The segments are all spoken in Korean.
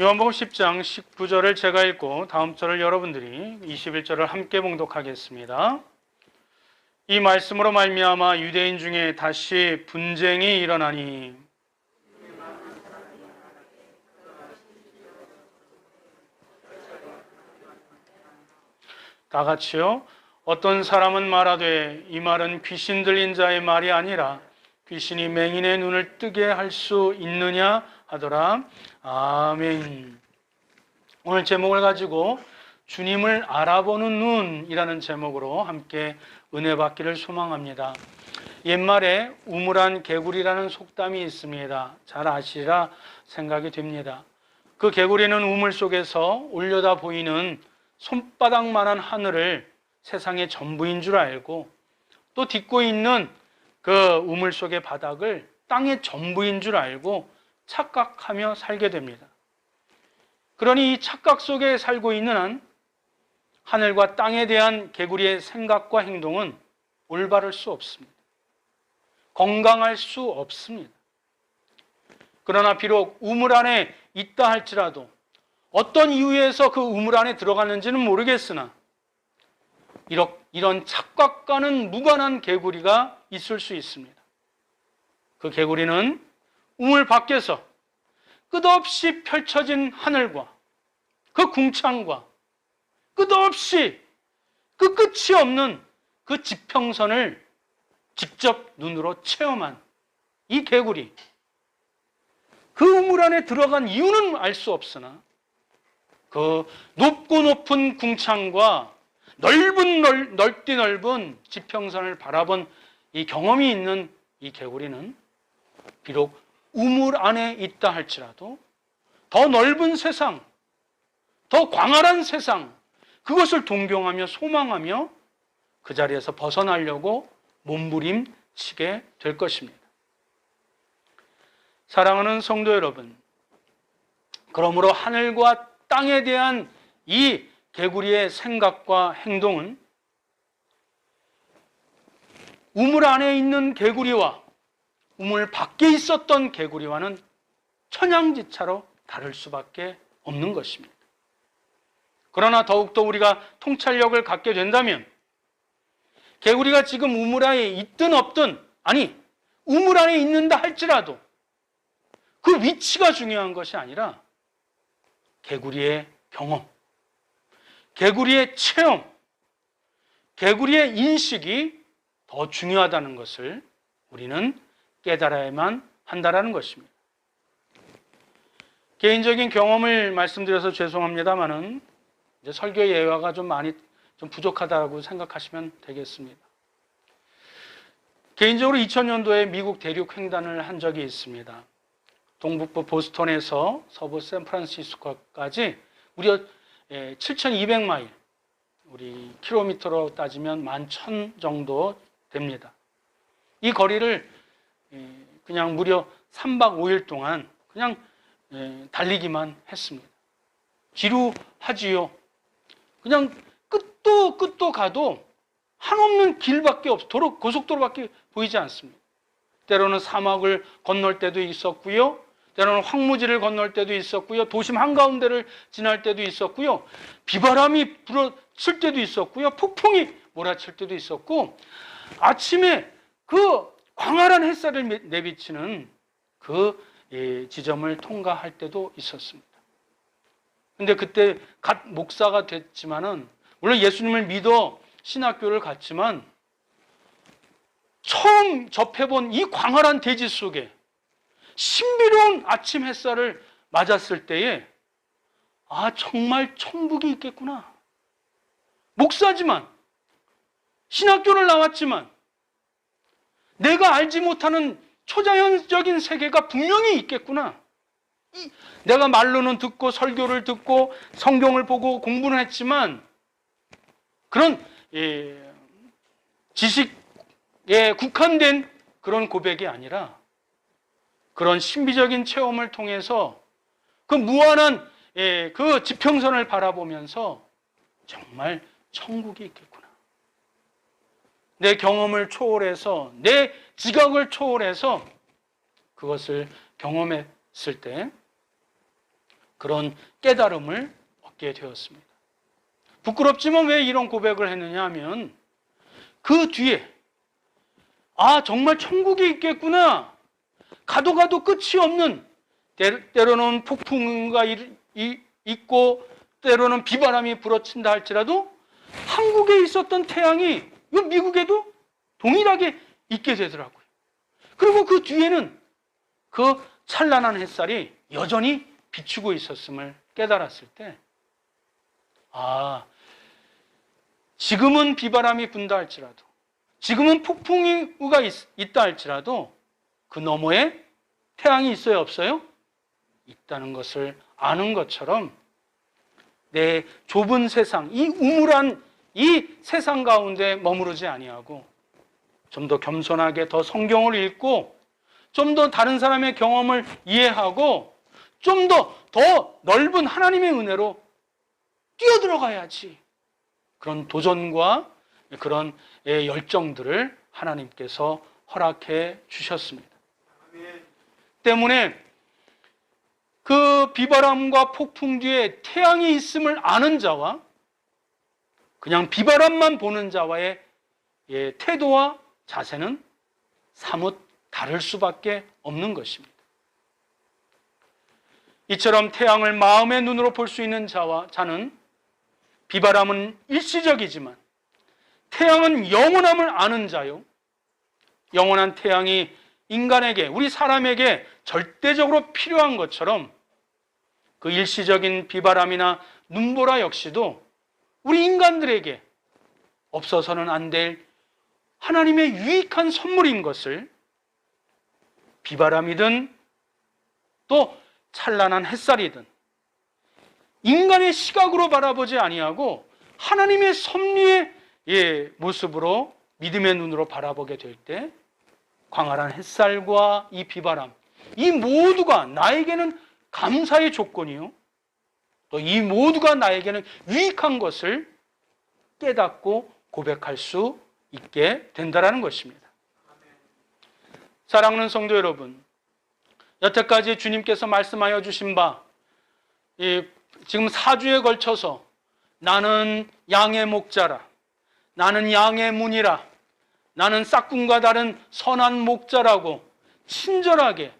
요한복음 10장 19절을 제가 읽고 다음 절을 여러분들이 21절을 함께 봉독하겠습니다. 이 말씀으로 말미암아 유대인 중에 다시 분쟁이 일어나니 다 같이요. 어떤 사람은 말하되 이 말은 귀신 들린 자의 말이 아니라 귀신이 맹인의 눈을 뜨게 할 수 있느냐 하더라. 아멘. 오늘 제목을 가지고 주님을 알아보는 눈이라는 제목으로 함께 은혜 받기를 소망합니다. 옛말에 우물한 개구리라는 속담이 있습니다. 잘 아시리라 생각이 됩니다. 그 개구리는 우물 속에서 올려다 보이는 손바닥만한 하늘을 세상의 전부인 줄 알고 또 딛고 있는 그 우물 속의 바닥을 땅의 전부인 줄 알고 착각하며 살게 됩니다. 그러니 이 착각 속에 살고 있는 한 하늘과 땅에 대한 개구리의 생각과 행동은 올바를 수 없습니다. 건강할 수 없습니다. 그러나 비록 우물 안에 있다 할지라도 어떤 이유에서 그 우물 안에 들어갔는지는 모르겠으나 이런 착각과는 무관한 개구리가 있을 수 있습니다. 그 개구리는 우물 밖에서 끝없이 펼쳐진 하늘과 그 궁창과 끝없이 그 끝이 없는 그 지평선을 직접 눈으로 체험한 이 개구리. 그 우물 안에 들어간 이유는 알 수 없으나 그 높고 높은 궁창과 넓은 넓, 넓디 넓은 지평선을 바라본 이 경험이 있는 이 개구리는 비록 우물 안에 있다 할지라도 더 넓은 세상, 더 광활한 세상, 그것을 동경하며 소망하며 그 자리에서 벗어나려고 몸부림치게 될 것입니다. 사랑하는 성도 여러분, 그러므로 하늘과 땅에 대한 이 개구리의 생각과 행동은 우물 안에 있는 개구리와 우물 밖에 있었던 개구리와는 천양지차로 다를 수밖에 없는 것입니다. 그러나 더욱더 우리가 통찰력을 갖게 된다면 개구리가 지금 우물 안에 있든 없든 아니 우물 안에 있는다 할지라도 그 위치가 중요한 것이 아니라 개구리의 경험, 개구리의 체험, 개구리의 인식이 더 중요하다는 것을 우리는 깨달아야만 한다라는 것입니다. 개인적인 경험을 말씀드려서 죄송합니다만은 이제 설교 예화가 좀 많이 좀 부족하다고 생각하시면 되겠습니다. 개인적으로 2000년도에 미국 대륙 횡단을 한 적이 있습니다. 동북부 보스턴에서 서부 샌프란시스코까지 무려 7,200마일, 우리 킬로미터로 따지면 11,000 정도 됩니다. 이 거리를 그냥 무려 3박 5일 동안 그냥 달리기만 했습니다. 지루하지요. 그냥 끝도 끝도 가도 한없는 길밖에 없, 도로, 고속도로밖에 보이지 않습니다. 때로는 사막을 건널 때도 있었고요. 때로는 황무지를 건널 때도 있었고요. 도심 한가운데를 지날 때도 있었고요. 비바람이 불어칠 때도 있었고요. 폭풍이 몰아칠 때도 있었고 아침에 그 광활한 햇살을 내비치는 그 지점을 통과할 때도 있었습니다. 근데 그때 갓 목사가 됐지만은 물론 예수님을 믿어 신학교를 갔지만 처음 접해본 이 광활한 대지 속에 신비로운 아침 햇살을 맞았을 때에 아 정말 천국이 있겠구나. 목사지만 신학교를 나왔지만 내가 알지 못하는 초자연적인 세계가 분명히 있겠구나. 내가 말로는 듣고 설교를 듣고 성경을 보고 공부는 했지만 그런 예, 지식에 국한된 그런 고백이 아니라 그런 신비적인 체험을 통해서 그 무한한 예, 그 지평선을 바라보면서 정말 천국이 있겠구나. 내 경험을 초월해서 내 지각을 초월해서 그것을 경험했을 때 그런 깨달음을 얻게 되었습니다. 부끄럽지만 왜 이런 고백을 했느냐 하면 그 뒤에 아 정말 천국이 있겠구나 가도 가도 끝이 없는 때- 때로는 폭풍과 있고 때로는 비바람이 불어친다 할지라도 한국에 있었던 태양이 이 미국에도 동일하게 있게 되더라고요. 그리고 그 뒤에는 그 찬란한 햇살이 여전히 비추고 있었음을 깨달았을 때, 아, 지금은 비바람이 분다 할지라도, 지금은 폭풍우가 있, 있다 할지라도, 그 너머에 태양이 있어요, 없어요? 있다는 것을 아는 것처럼, 내 좁은 세상, 이 우물한 이 세상 가운데 머무르지 아니하고, 좀 더 겸손하게 더 성경을 읽고, 좀 더 다른 사람의 경험을 이해하고, 좀 더 더 넓은 하나님의 은혜로 뛰어들어가야지. 그런 도전과 그런 예, 열정들을 하나님께서 허락해 주셨습니다. 때문에 그 비바람과 폭풍 뒤에 태양이 있음을 아는 자와 그냥 비바람만 보는 자와의 예, 태도와 자세는 사뭇 다를 수밖에 없는 것입니다. 이처럼 태양을 마음의 눈으로 볼 수 있는 자와 자는 비바람은 일시적이지만 태양은 영원함을 아는 자요. 영원한 태양이 인간에게, 우리 사람에게 절대적으로 필요한 것처럼 그 일시적인 비바람이나 눈보라 역시도 우리 인간들에게 없어서는 안 될 하나님의 유익한 선물인 것을 비바람이든 또 찬란한 햇살이든 인간의 시각으로 바라보지 아니하고 하나님의 섭리의 예, 모습으로 믿음의 눈으로 바라보게 될 때 광활한 햇살과 이 비바람 이 모두가 나에게는 감사의 조건이요. 또 이 모두가 나에게는 유익한 것을 깨닫고 고백할 수 있게 된다라는 것입니다. 사랑하는 성도 여러분, 여태까지 주님께서 말씀하여 주신 바, 이 지금 사주에 걸쳐서 나는 양의 목자라, 나는 양의 문이라, 나는 싹군과 다른 선한 목자라고 친절하게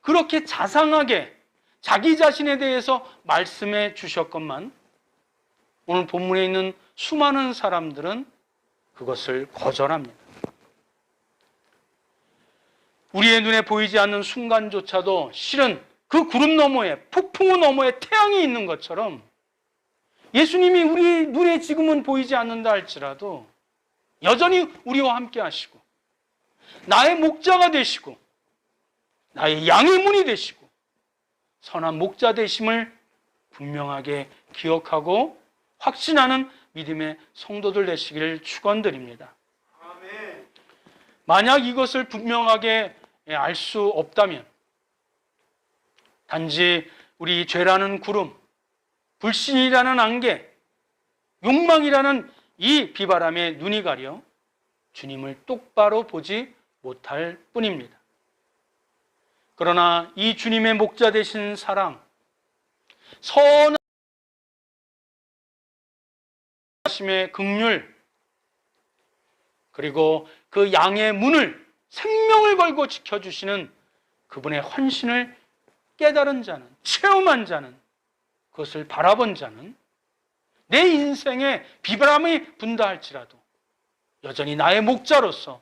그렇게 자상하게 자기 자신에 대해서 말씀해 주셨건만 오늘 본문에 있는 수많은 사람들은 그것을 거절합니다. 우리의 눈에 보이지 않는 순간조차도 실은 그 구름 너머에 폭풍우 너머에 태양이 있는 것처럼 예수님이 우리 눈에 지금은 보이지 않는다 할지라도 여전히 우리와 함께 하시고 나의 목자가 되시고 나의 양의 문이 되시고 선한 목자 되심을 분명하게 기억하고 확신하는 믿음의 성도들 되시기를 축원드립니다. 만약 이것을 분명하게 알 수 없다면 단지 우리 죄라는 구름, 불신이라는 안개, 욕망이라는 이 비바람에 눈이 가려 주님을 똑바로 보지 못할 뿐입니다. 그러나 이 주님의 목자 되신 사랑, 선하심의 극률, 그리고 그 양의 문을 생명을 걸고 지켜주시는 그분의 헌신을 깨달은 자는, 체험한 자는, 그것을 바라본 자는 내 인생에 비바람이 분다 할지라도 여전히 나의 목자로서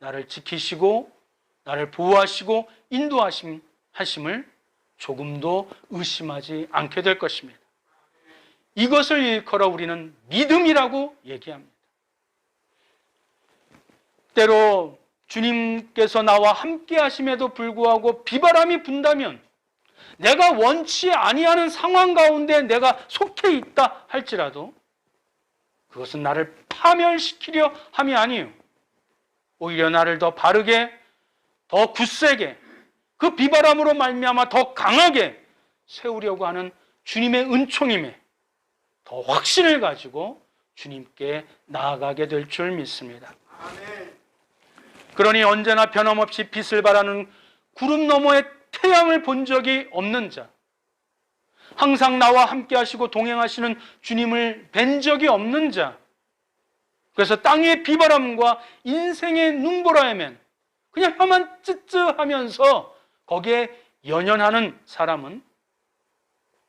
나를 지키시고 나를 보호하시고 인도하심 하심을 조금도 의심하지 않게 될 것입니다. 이것을 일컬어 우리는 믿음이라고 얘기합니다. 때로 주님께서 나와 함께 하심에도 불구하고 비바람이 분다면 내가 원치 아니하는 상황 가운데 내가 속해 있다 할지라도 그것은 나를 파멸시키려 함이 아니요. 오히려 나를 더 바르게, 더 굳세게, 그 비바람으로 말미암아 더 강하게 세우려고 하는 주님의 은총임에 더 확신을 가지고 주님께 나아가게 될 줄 믿습니다. 그러니 언제나 변함없이 빛을 발하는 구름 너머의 태양을 본 적이 없는 자, 항상 나와 함께 하시고 동행하시는 주님을 뵌 적이 없는 자. 그래서 땅의 비바람과 인생의 눈보라에면 그냥 혀만 쯔쯔하면서 거기에 연연하는 사람은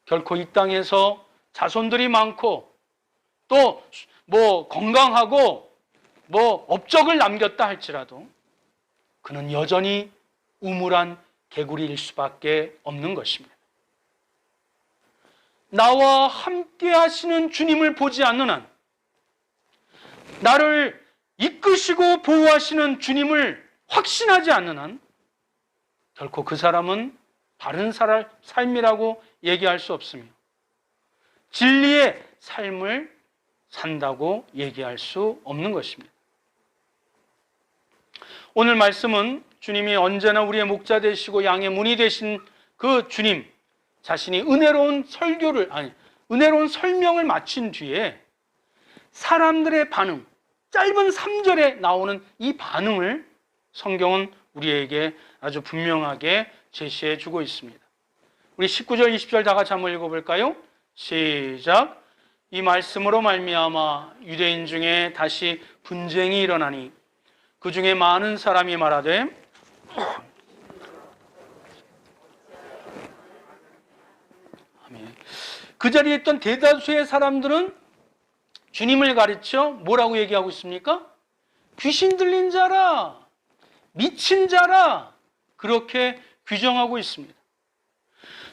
결코 이 땅에서 자손들이 많고 또 뭐 건강하고 뭐 업적을 남겼다 할지라도 그는 여전히 우물한 개구리일 수밖에 없는 것입니다. 나와 함께 하시는 주님을 보지 않는 한, 나를 이끄시고 보호하시는 주님을 확신하지 않는 한, 결코 그 사람은 바른 살- 삶이라고 얘기할 수 없으며, 진리의 삶을 산다고 얘기할 수 없는 것입니다. 오늘 말씀은 주님이 언제나 우리의 목자 되시고 양의 문이 되신 그 주님 자신이 은혜로운 설교를 아니 은혜로운 설명을 마친 뒤에 사람들의 반응 짧은 3절에 나오는 이 반응을 성경은 우리에게 아주 분명하게 제시해 주고 있습니다. 우리 19절 20절 다 같이 한번 읽어 볼까요? 시작. 이 말씀으로 말미암아 유대인 중에 다시 분쟁이 일어나니 그 중에 많은 사람이 말하되. 그 자리에 있던 대다수의 사람들은 주님을 가르쳐 뭐라고 얘기하고 있습니까? 귀신 들린 자라, 미친 자라, 그렇게 규정하고 있습니다.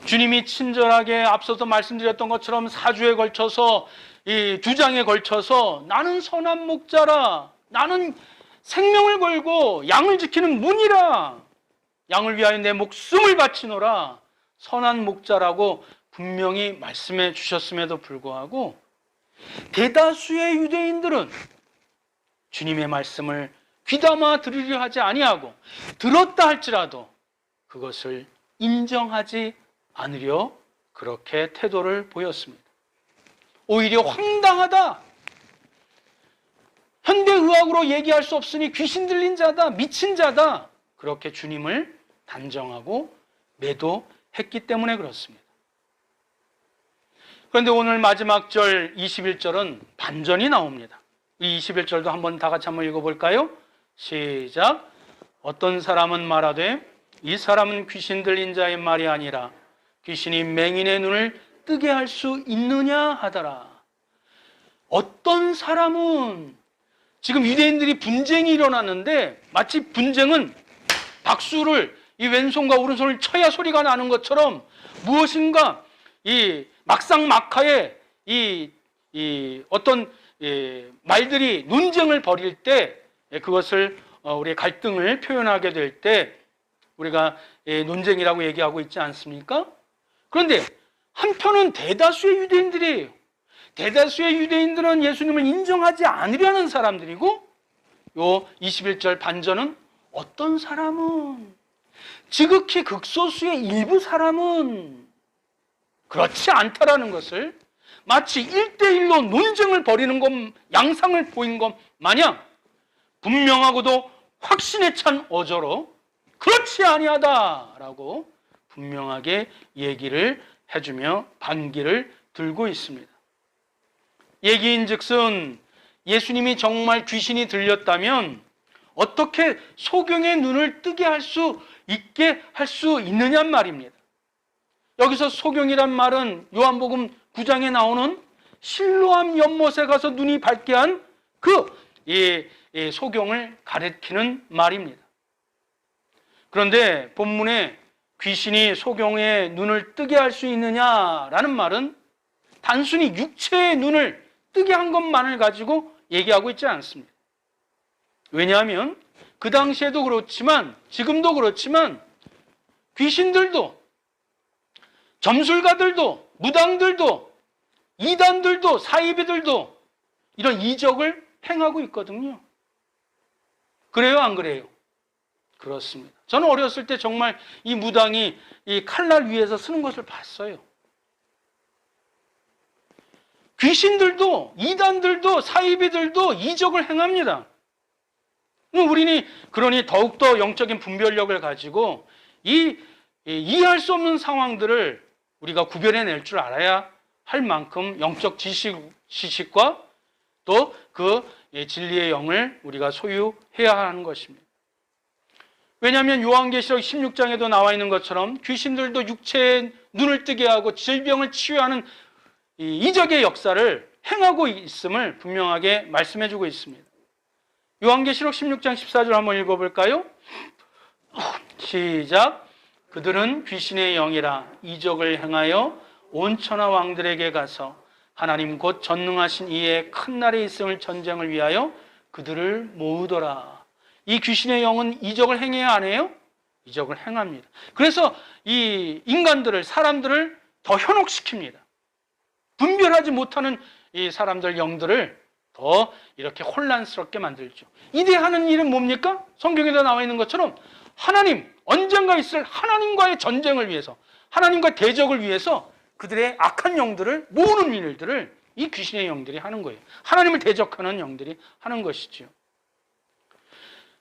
주님이 친절하게 앞서서 말씀드렸던 것처럼 사주에 걸쳐서 이두 장에 걸쳐서 나는 선한 목자라, 나는 생명을 걸고 양을 지키는 문이라, 양을 위하여 내 목숨을 바치노라, 선한 목자라고 분명히 말씀해 주셨음에도 불구하고 대다수의 유대인들은 주님의 말씀을 귀담아 들으려 하지 아니하고 들었다 할지라도 그것을 인정하지 않으려 그렇게 태도를 보였습니다. 오히려 황당하다. 현대 의학으로 얘기할 수 없으니 귀신 들린 자다, 미친 자다. 그렇게 주님을 단정하고 매도했기 때문에 그렇습니다. 그런데 오늘 마지막 절 21절은 반전이 나옵니다. 이 21절도 한번 다 같이 한번 읽어볼까요? 시작. 어떤 사람은 말하되 이 사람은 귀신 들린 자의 말이 아니라 귀신이 맹인의 눈을 뜨게 할 수 있느냐 하더라. 어떤 사람은 지금 유대인들이 분쟁이 일어났는데 마치 분쟁은 박수를 이 왼손과 오른손을 쳐야 소리가 나는 것처럼 무엇인가 이 막상 막하에 이, 이 어떤 이 말들이 논쟁을 벌일 때 그것을 어, 우리의 갈등을 표현하게 될 때 우리가 이 논쟁이라고 얘기하고 있지 않습니까? 그런데 한편은 대다수의 유대인들이에요. 대다수의 유대인들은 예수님을 인정하지 않으려는 사람들이고 요 21절 반전은 어떤 사람은 지극히 극소수의 일부 사람은 그렇지 않다라는 것을 마치 1대1로 논쟁을 벌이는 것, 양상을 보인 것 마냥 분명하고도 확신에 찬 어조로 그렇지 아니하다라고 분명하게 얘기를 해주며 반기를 들고 있습니다. 얘기인즉슨 예수님이 정말 귀신이 들렸다면 어떻게 소경의 눈을 뜨게 할 수 있게 할 수 있느냐 말입니다. 여기서 소경이란 말은 요한복음 9장에 나오는 실로암 연못에 가서 눈이 밝게 한그 소경을 가리키는 말입니다. 그런데 본문에 귀신이 소경의 눈을 뜨게 할 수 있느냐라는 말은 단순히 육체의 눈을 뜨게 한 것만을 가지고 얘기하고 있지 않습니다. 왜냐하면 그 당시에도 그렇지만 지금도 그렇지만 귀신들도 점술가들도 무당들도 이단들도 사이비들도 이런 이적을 행하고 있거든요. 그래요, 안 그래요? 그렇습니다. 저는 어렸을 때 정말 이 무당이 이 칼날 위에서 쓰는 것을 봤어요. 귀신들도 이단들도 사이비들도 이적을 행합니다. 우리는 그러니 더욱더 영적인 분별력을 가지고 이, 이 이해할 수 없는 상황들을 우리가 구별해낼 줄 알아야 할 만큼 영적 지식, 지식과 또그 진리의 영을 우리가 소유해야 하는 것입니다. 왜냐하면 요한계시록 16장에도 나와 있는 것처럼 귀신들도 육체의 눈을 뜨게 하고 질병을 치유하는 이 이적의 역사를 행하고 있음을 분명하게 말씀해 주고 있습니다. 요한계시록 16장 14절 한번 읽어볼까요? 시작. 그들은 귀신의 영이라 이적을 행하여 온 천하 왕들에게 가서 하나님 곧 전능하신 이의 큰 날에 있음을 전쟁을 위하여 그들을 모으더라. 이 귀신의 영은 이적을 행해야 안 해요? 이적을 행합니다. 그래서 이 인간들을 사람들을 더 현혹시킵니다. 분별하지 못하는 이 사람들 영들을 더 이렇게 혼란스럽게 만들죠. 이대 하는 일은 뭡니까? 성경에도 나와 있는 것처럼 하나님 언젠가 있을 하나님과의 전쟁을 위해서 하나님과 대적을 위해서 그들의 악한 영들을 모으는 일들을 이 귀신의 영들이 하는 거예요. 하나님을 대적하는 영들이 하는 것이지요.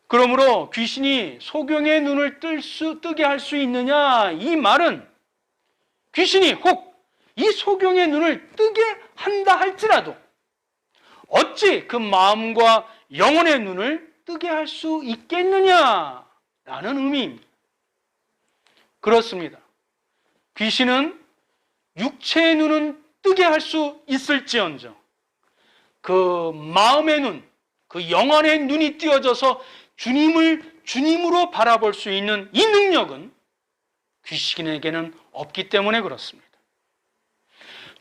그러므로 귀신이 소경의 눈을 뜰 수, 뜨게 할 수 있느냐? 이 말은 귀신이 혹 이 소경의 눈을 뜨게 한다 할지라도 어찌 그 마음과 영혼의 눈을 뜨게 할 수 있겠느냐라는 의미입니다. 그렇습니다. 귀신은 육체의 눈은 뜨게 할 수 있을지언정 그 마음의 눈, 그 영혼의 눈이 띄어져서 주님을 주님으로 바라볼 수 있는 이 능력은 귀신에게는 없기 때문에 그렇습니다.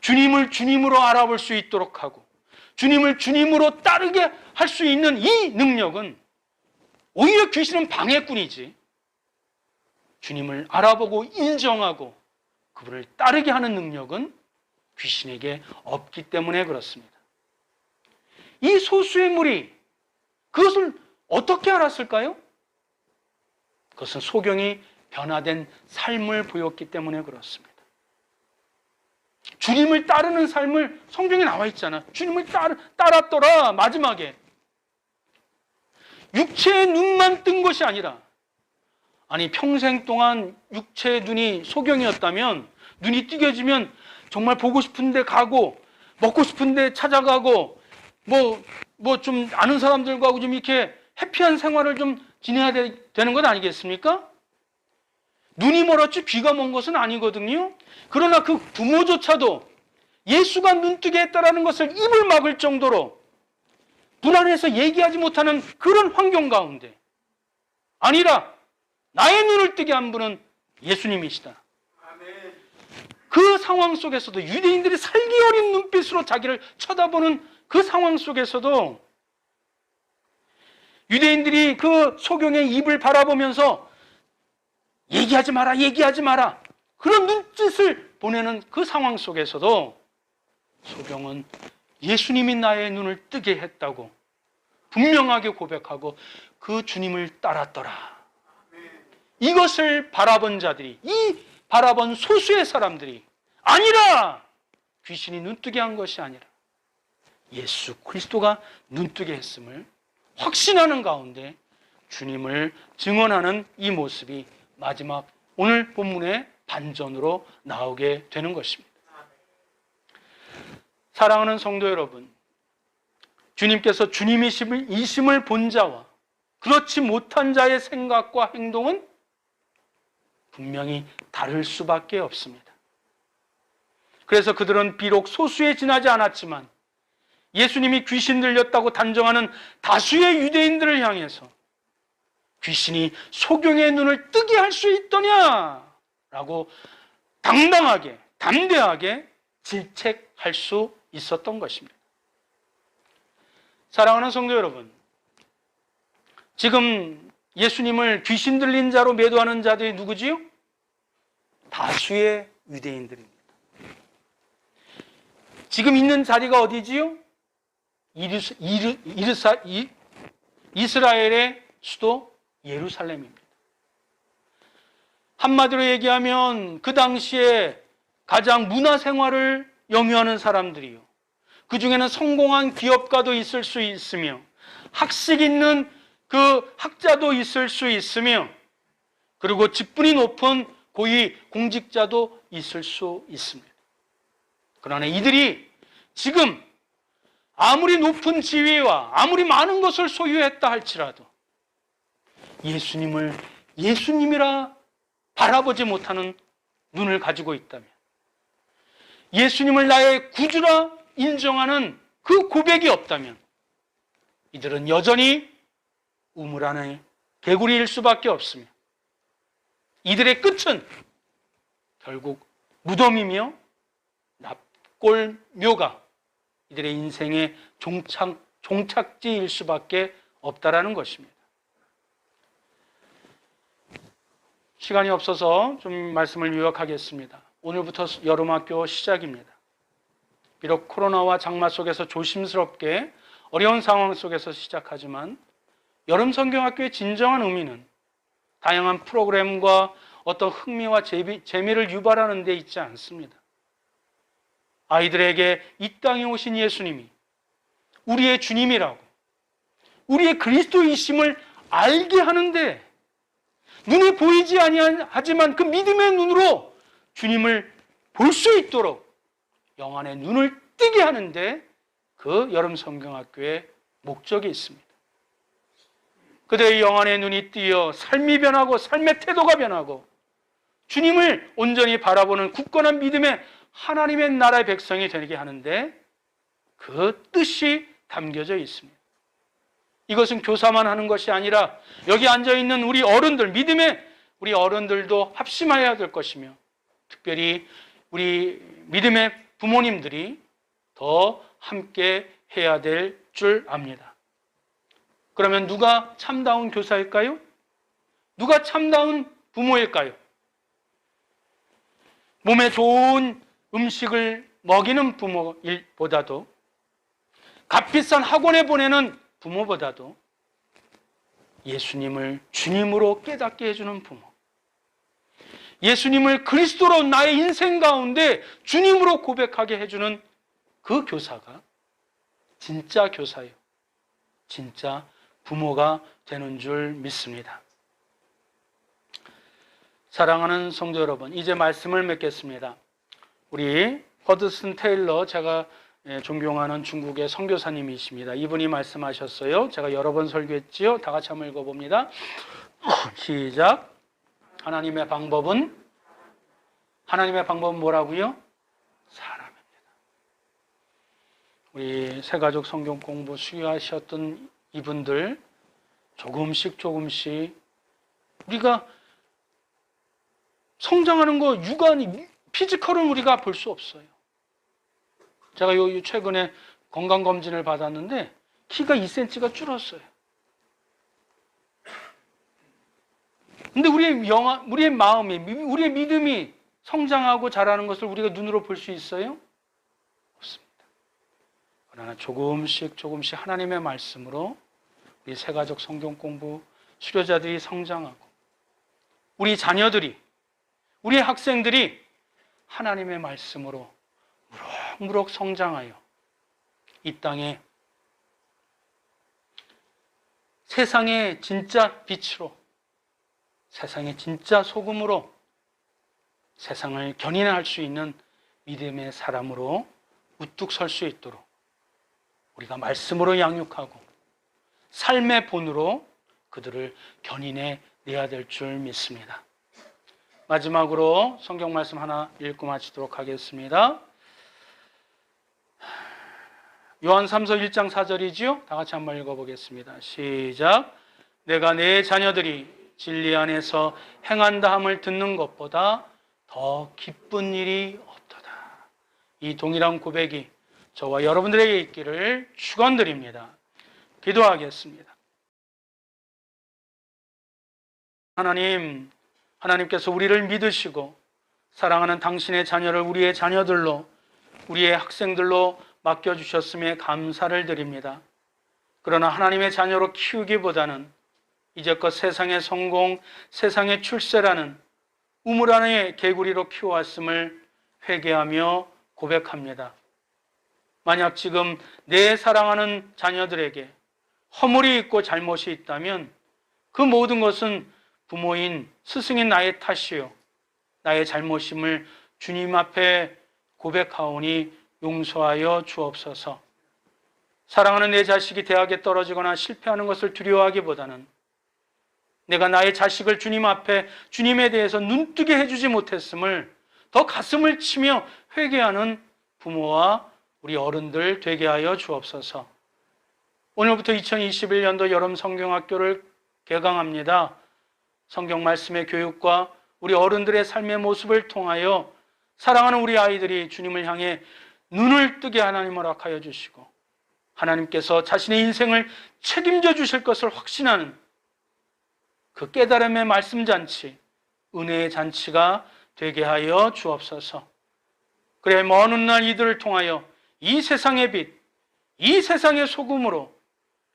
주님을 주님으로 알아볼 수 있도록 하고 주님을 주님으로 따르게 할 수 있는 이 능력은 오히려 귀신은 방해꾼이지 주님을 알아보고 인정하고 그분을 따르게 하는 능력은 귀신에게 없기 때문에 그렇습니다. 이 소수의 무리 그것을 어떻게 알았을까요? 그것은 소경이 변화된 삶을 보였기 때문에 그렇습니다. 주님을 따르는 삶을 성경에 나와 있잖아. 주님을 따, 따랐더라 마지막에 육체의 눈만 뜬 것이 아니라 아니 평생 동안 육체의 눈이 소경이었다면 눈이 띄겨지면 정말 보고 싶은데 가고 먹고 싶은데 찾아가고 뭐 뭐 좀 아는 사람들과 좀 이렇게 해피한 생활을 좀 지내야 되, 되는 것 아니겠습니까? 눈이 멀었지 귀가 먼 것은 아니거든요. 그러나 그 부모조차도 예수가 눈뜨게 했다라는 것을 입을 막을 정도로 불안해서 얘기하지 못하는 그런 환경 가운데 아니라 나의 눈을 뜨게 한 분은 예수님이시다. 그 상황 속에서도 유대인들이 살기 어린 눈빛으로 자기를 쳐다보는 그 상황 속에서도 유대인들이 그 소경의 입을 바라보면서 얘기하지 마라, 얘기하지 마라. 그런 눈짓을 보내는 그 상황 속에서도 소경은 예수님이 나의 눈을 뜨게 했다고 분명하게 고백하고 그 주님을 따랐더라. 이것을 바라본 자들이, 이 바라본 소수의 사람들이 아니라 귀신이 눈뜨게 한 것이 아니라 예수 그리스도가 눈뜨게 했음을 확신하는 가운데 주님을 증언하는 이 모습이 마지막 오늘 본문의 반전으로 나오게 되는 것입니다. 사랑하는 성도 여러분, 주님께서 주님이심을 이심을 본 자와 그렇지 못한 자의 생각과 행동은 분명히 다를 수밖에 없습니다. 그래서 그들은 비록 소수에 지나지 않았지만 예수님이 귀신 들렸다고 단정하는 다수의 유대인들을 향해서 귀신이 소경의 눈을 뜨게 할 수 있더냐? 라고 당당하게, 담대하게 질책할 수 있었던 것입니다. 사랑하는 성도 여러분, 지금 예수님을 귀신 들린 자로 매도하는 자들이 누구지요? 다수의 유대인들입니다. 지금 있는 자리가 어디지요? 이르, 이르, 이르사, 이, 이스라엘의 수도 예루살렘입니다. 한마디로 얘기하면 그 당시에 가장 문화 생활을 영위하는 사람들이요. 그 중에는 성공한 기업가도 있을 수 있으며 학식 있는 그 학자도 있을 수 있으며 그리고 직분이 높은 고위 공직자도 있을 수 있습니다. 그러나 이들이 지금 아무리 높은 지위와 아무리 많은 것을 소유했다 할지라도 예수님을 예수님이라 바라보지 못하는 눈을 가지고 있다면 예수님을 나의 구주라 인정하는 그 고백이 없다면 이들은 여전히 우물 안의 개구리일 수밖에 없으며 이들의 끝은 결국 무덤이며 납 골묘가 이들의 인생의 종착, 종착지일 수밖에 없다라는 것입니다. 시간이 없어서 좀 말씀을 요약하겠습니다. 오늘부터 여름학교 시작입니다. 비록 코로나와 장마 속에서 조심스럽게 어려운 상황 속에서 시작하지만 여름 성경학교의 진정한 의미는 다양한 프로그램과 어떤 흥미와 재미, 재미를 유발하는 데 있지 않습니다. 아이들에게 이 땅에 오신 예수님이 우리의 주님이라고 우리의 그리스도이심을 알게 하는데 눈에 보이지 아니하지만 그 믿음의 눈으로 주님을 볼 수 있도록 영안의 눈을 뜨게 하는데 그 여름 성경학교의 목적이 있습니다. 그들의 영안의 눈이 뜨여 삶이 변하고 삶의 태도가 변하고 주님을 온전히 바라보는 굳건한 믿음의 하나님의 나라의 백성이 되게 하는데 그 뜻이 담겨져 있습니다. 이것은 교사만 하는 것이 아니라 여기 앉아 있는 우리 어른들, 믿음의 우리 어른들도 합심하여야 될 것이며 특별히 우리 믿음의 부모님들이 더 함께 해야 될 줄 압니다. 그러면 누가 참다운 교사일까요? 누가 참다운 부모일까요? 몸에 좋은 음식을 먹이는 부모일보다도 값비싼 학원에 보내는 부모보다도 예수님을 주님으로 깨닫게 해주는 부모. 예수님을 그리스도로 나의 인생 가운데 주님으로 고백하게 해주는 그 교사가 진짜 교사요. 진짜 부모가 되는 줄 믿습니다. 사랑하는 성도 여러분, 이제 말씀을 맺겠습니다. 우리 허드슨 테일러 제가 예, 존경하는 중국의 선교사님이십니다. 이분이 말씀하셨어요. 제가 여러 번 설교했지요. 다 같이 한번 읽어봅니다. 시작. 하나님의 방법은 하나님의 방법은 뭐라고요? 사람입니다. 우리 새가족 성경 공부 수요하셨던 이분들 조금씩 조금씩 우리가 성장하는 거 육안이 피지컬은 우리가 볼 수 없어요. 제가 요 최근에 건강 검진을 받았는데 키가 2cm가 줄었어요. 근데 우리의 영화, 우리의 마음이, 우리의 믿음이 성장하고 자라는 것을 우리가 눈으로 볼 수 있어요? 없습니다. 그러나 조금씩 조금씩 하나님의 말씀으로 우리 세가족 성경 공부 수료자들이 성장하고 우리 자녀들이 우리 학생들이 하나님의 말씀으로 무럭무럭 성장하여 이 땅에 세상의 진짜 빛으로 세상의 진짜 소금으로 세상을 견인할 수 있는 믿음의 사람으로 우뚝 설 수 있도록 우리가 말씀으로 양육하고 삶의 본으로 그들을 견인해 내야 될 줄 믿습니다. 마지막으로 성경 말씀 하나 읽고 마치도록 하겠습니다. 요한 3서 1장 4절이지요? 다 같이 한번 읽어보겠습니다. 시작. 내가 내 자녀들이 진리 안에서 행한다 함을 듣는 것보다 더 기쁜 일이 없도다. 이 동일한 고백이 저와 여러분들에게 있기를 축원드립니다. 기도하겠습니다. 하나님, 하나님께서 우리를 믿으시고 사랑하는 당신의 자녀를 우리의 자녀들로 우리의 학생들로 맡겨주셨음에 감사를 드립니다. 그러나 하나님의 자녀로 키우기보다는 이제껏 세상의 성공, 세상의 출세라는 우물 안의 개구리로 키워왔음을 회개하며 고백합니다. 만약 지금 내 사랑하는 자녀들에게 허물이 있고 잘못이 있다면 그 모든 것은 부모인 스승인 나의 탓이요. 나의 잘못임을 주님 앞에 고백하오니 용서하여 주옵소서. 사랑하는 내 자식이 대학에 떨어지거나 실패하는 것을 두려워하기보다는 내가 나의 자식을 주님 앞에 주님에 대해서 눈뜨게 해주지 못했음을 더 가슴을 치며 회개하는 부모와 우리 어른들 되게 하여 주옵소서. 오늘부터 2021년도 여름 성경학교를 개강합니다. 성경 말씀의 교육과 우리 어른들의 삶의 모습을 통하여 사랑하는 우리 아이들이 주님을 향해 눈을 뜨게 하나님을 허락하여 주시고 하나님께서 자신의 인생을 책임져 주실 것을 확신하는 그 깨달음의 말씀 잔치, 은혜의 잔치가 되게 하여 주옵소서. 그래 먼 훗날 이들을 통하여 이 세상의 빛, 이 세상의 소금으로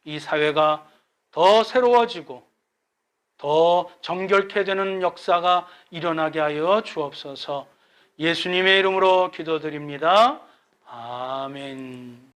이 사회가 더 새로워지고 더 정결케 되는 역사가 일어나게 하여 주옵소서. 예수님의 이름으로 기도드립니다. 아멘.